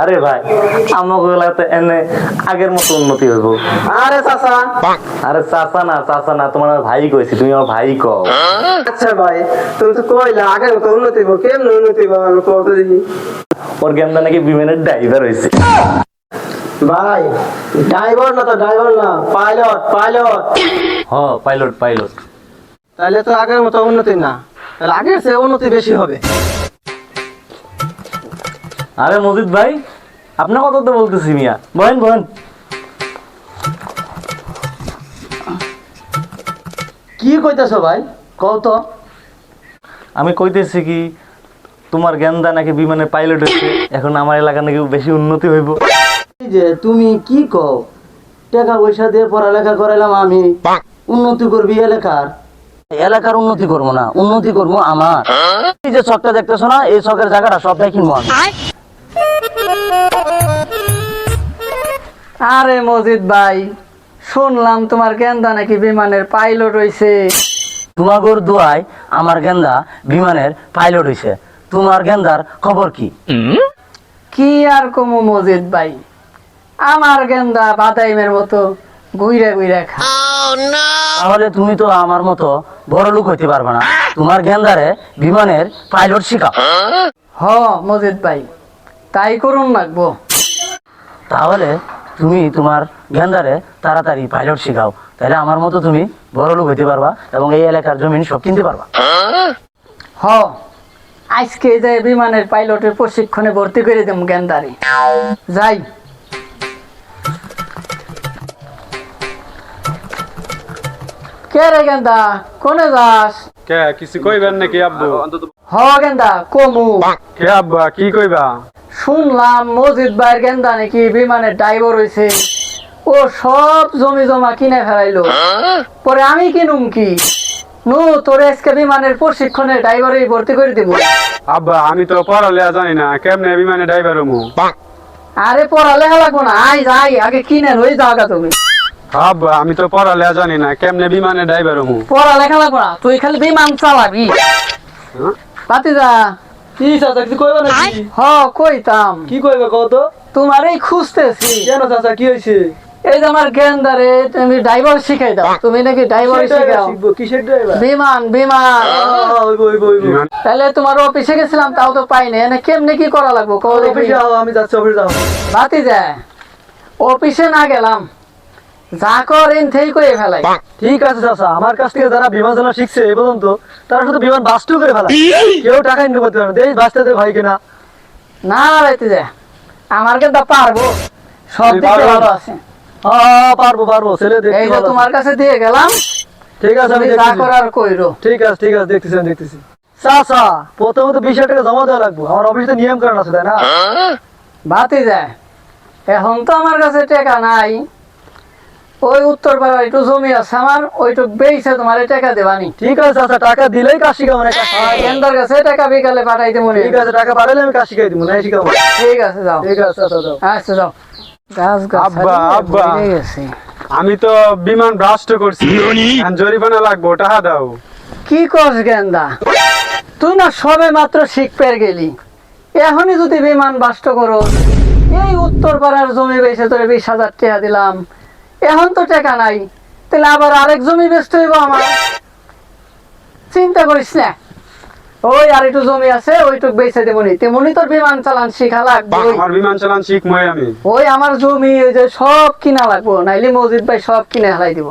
আরে ভাই আমাকে এলাকাতে এনে আগের মতো উন্নতি হইব। আরে চাচা। আরে চাচা না চাচা না তোমার ভাই কইছি তুমি আমার ভাই কও। আচ্ছা ভাই তুমি তো কইলা আগের মতো উন্নতি হইব কেমন উন্নতি হইব আমি কত দেখি ওর গেমটা নাকি বিমানের ড্রাইভার হয়েছে ভাই ড্রাইভার না তো ড্রাইভার না পাইলট পাইলট হ পাইলট পাইলট তাহলে তো আগের মতো উন্নতি না তাহলে আগের চেয়ে উন্নতি বেশি হবে। আরে মজিদ ভাই আপনার কথা তো বলতেছি মিয়া। বহেন বহেন কি কইতাছো ভাই? কও তো। আমি কইতেছি কি তোমার গেন্দা নাকি বিমানের পাইলট হচ্ছে এখন আমার এলাকা নাকি বেশি উন্নতি হইব। এই যে তুমি কি কও? টাকা পয়সা দিয়ে পড়ালেখা করাইলাম আমি। উন্নতি করবি এলাকার? এলাকার উন্নতি করব না উন্নতি করব আমার। এই যে চকটা দেখতেছো না এই চকের জায়গাটা সবটাই কিনবো আমি আরে মজিদ ভাই শুনলাম তোমার গেন্দা নাকি বিমানের পাইলট হইছে। তোমাগর দোয়ায় আমার গেন্দা বিমানের পাইলট হইছে। তোমার গেন্দার খবর কি? কি আর কমু মজিদ ভাই? আমার গেন্দা বাদাইমের মতো গুইরা গুইরা খা। তাহলে তুমি তো আমার মতো বড় লোক হইতে পারবে না। তোমার গেন্দারে বিমানের পাইলট শিখাও। হ মজিদ ভাই তাই করুন লাগবো তাহলে তুমি তোমার গেন্দারে তাড়াতাড়ি পাইলট শিখাও। তাহলে আমার মতো তুমি বড় লোক হইতে পারবা এবং এই এলাকার জমিন সব কিনতে পারবা। হ আজকে যে বিমানের পাইলটের প্রশিক্ষণে ভর্তি করে দেব গেন্দারি। যাই। কে রে গেন্দা কোনে যাস? কে কিছু কইবেন নাকি আব্বু? হ গেন্দা কমু। কে আব্বা কি কইবা? শুনলাম মসজিদ ভাইয়ের গেন্দা নাকি বিমানের ড্রাইভার হয়েছে ও সব জমি জমা কিনে ফেলাইলো। পরে আমি কিনুম কি? নু তোর আজকে বিমানের প্রশিক্ষণে ড্রাইভারে ভর্তি করে দিব। আব্বা আমি তো পড়ালেয়া জানি না কেমনে বিমানে ড্রাইভার হমু? আরে পড়ালেখা লাগবো না আই যাই আগে কিনে হয়ে যাওয়া তুমি। আব্বা আমি তো পড়ালেয়া জানি না কেমনে বিমানে ড্রাইভার হমু? পড়ালেখা লাগবো না তুই খালি বিমান চালাবি। পাতি যা কি চাচা কিছু কইবা নাকি? হ কইতাম। কি কইবে কও তো? তোমার এই খুঁজতেছি। কেন চাচা কি হইছে? এই যে আমার গেন্দারে তুমি ড্রাইভার শিখাই দাও। তুমি নাকি ড্রাইভার শিখাও? কিসের ড্রাইভার বিমান বিমান। তাহলে তোমার অফিসে গেছিলাম তাও তো পাইনি। এনে কেমনে কি করা লাগবো? কও অফিসে আমি যাচ্ছি অফিসে যাও। বাতি যায় অফিসে না গেলাম। যা কর এন থেই করে ফেলাই। ঠিক আছে চাচা আমার কাছ থেকে যারা বিমান চালানো শিখছে এই পর্যন্ত তারা শুধু বিমান বাস্টু করে কেউ টাকা ইনকাম করতে পারে না। দেশ বাঁচতে ভাই কিনা। না আমার কিন্তু পারব। সব দিকে ভালো আছে। হ্যাঁ পারব পারব ছেলে এই যে তোমার কাছে দিয়ে গেলাম ঠিক আছে আমি যা দেখতেছি। করার কইরো। ঠিক আছে ঠিক আছে দেখতেছি আমি দেখতেছি। চাচা প্রথমত বিশ টাকা জমা দেওয়া লাগবে। আমার অফিসে নিয়ম কারণ আছে তাই না? বাতি যায় এখন তো আমার কাছে টাকা নাই। ওই উত্তর পাড়া একটু জমি আছে আমার ওইটুক বেইছে তোমার টাকা দেবানি ঠিক আছে চাচা টাকা দিলেই কাজ শিখাবো না কাজ আর গেন্দার কাছে টাকা বিকালে পাঠাইতে মনে ঠিক আছে টাকা পাঠালে আমি কাজ শিখাই দিব না ঠিক আছে যাও। ঠিক আছে চাচা যাও। আচ্ছা যাও। গাছ গাছ আব্বা, আব্বা। আমি তো বিমান ব্রাস্ট করছি। জরিমানা লাগবো টাকা দাও। কি কস গেন্দা? তুই না সবে মাত্র শিখ শিখপের গেলি। এখনই যদি বিমান বাষ্ট করো এই উত্তর পাড়ার জমি বেচে তোরে বিশ হাজার টাকা দিলাম। এখন তো টাকা নাই। তাহলে আবার আরেক জমি বেচতে হইব আমার। চিন্তা করিস না। ওই আর একটু জমি আছে ওইটুক বেচে দেবনি তেমনি তোর বিমান চালান শিখা লাগবে। আমার বিমান চালান শিখমই আমি। ওই আমার জমি ওই যে সব কিনা লাগবো। নাইলে মসজিদ ভাই সব কিনে হালাই দিব।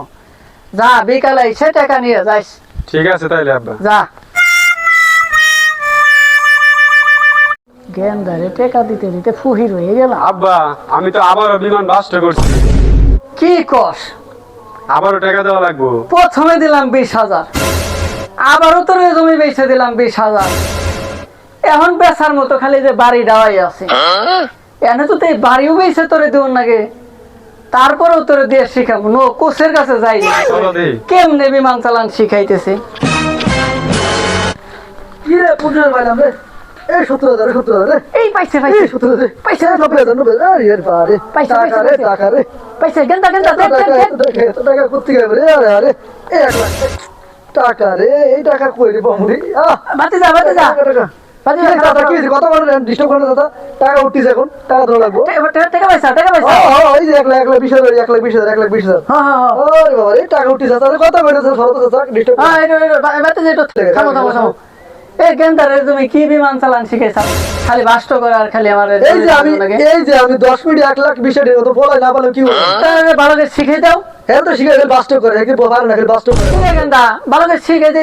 যা বিকালে এসে টাকা নিয়ে ঠিক আছে তাইলে আব্বা। যা। গেন্দারে টেকা দিতে দিতে ফুহির হয়ে গেল আব্বা আমি তো আবারও বিমান ব্রাস্ট করছি। কি কস? আবারও টাকা দেওয়া লাগবো। প্রথমে দিলাম বিশ হাজার। আবারও তোর জমি বেচে দিলাম বিশ হাজার। এখন বেচার মতো খালি যে বাড়ি দেওয়াই আছে। এনে তো এই বাড়িও বেচে তোরে দেব নাকি তারপরেও তোরে দিয়ে শিখাবো। নো কোচের কাছে যাই কেমনে বিমান চালান শিখাইতেছে? কি রে পুজোর পাইলাম রে? এই সত্তর হাজার সত্তর হাজার এই পাইছে পাইছে। সত্তর হাজার। নব্বই হাজার নব্বই হাজার। টাকা রে। টাকা রে। পাইছে গেন্দা গেন্দা টাকা টাকা কোথেকে রে আরে আরে এক লাখ টাকা রে এই টাকা কই রে বামুরি বাতি যা বাতি যা বাজি কি? কত বড় ডিস্টার্ব করেন চাচা টাকা উঠতেছে এখন টাকা ধরা লাগবো টাকা পয়সা টাকা পয়সা এই যে এক লাখ এক লাখ বিশ হাজার এক লাখ বিশ হাজার এক লাখ বিশ হাজার হ্যাঁ হ্যাঁ হ্যাঁ ওরে বাবা রে টাকা উঠতেছে চাচা কত কইতেছে সরত চাচা ডিস্টার্ব হ্যাঁ এটা এটা যেটা থামো থামো থামো এই গেন্দারে তুমি কি বিমান চালান শিখেছ? খালি বাষ্ট করে আর খালি আমার এই যে আমি এই যে আমি দশ মিনিট এক লাখ বিশ হাজার তো বলাই না পারলে কি হবে? ভালো করে শিখে দাও। হ্যাঁ তো শিখে করে কি না করে।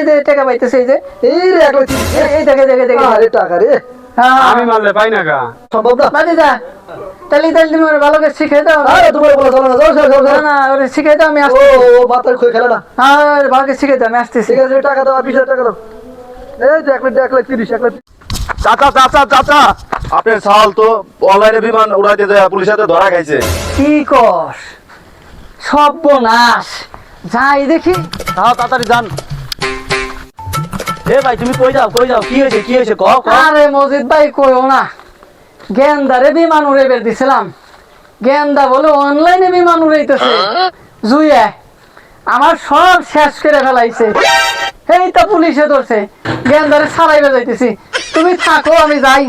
এই টাকা পাইতেছে এই যে। এই রে এক লাখ এই- দেখে দেখে দেখে। আরে টাকা রে। হ্যাঁ। আমি মারলে পাই না গা। সম্ভব না। বাজি যা তাহলে তাহলে তুমি ওরে ভালো শিখে দাও। আরে তোমার বলা চলো না। যাও যাও যাও, না ওরে শিখে দাও আমি আসছি ও, মাথার খই খেলে না। আর ভালো শিখে দাও আমি আসতেছি। ঠিক আছে টাকা দাও আর বিশ হাজার টাকা দাও। এই যে এক লাখ এক লাখ তিরিশ। এক লাখ চাচা চাচা চাচা। আপনার সাল তো অনলাইনে বিমান উড়াইতে যায় পুলিশের হাতে ধরা খাইছে। কি কস? সর্বনাশ। যাই দেখি। তাও তাড়াতাড়ি যান। এ ভাই তুমি কই যাও কই যাও? কি হয়েছে কি হয়েছে? কও কও। আরে মজিদ ভাই কইও না। গেন্দারে বিমান উড়ে বের দিছিলাম। গেন্দা বলে অনলাইনে বিমান উড়াইতেছে। জুইয়ে আমার সব শেষ করে ফেলাইছে। এই তো পুলিশে ধরছে। গেন্দারে ছাড়াইবে যাইতেছি। তুমি থাকো আমি যাই।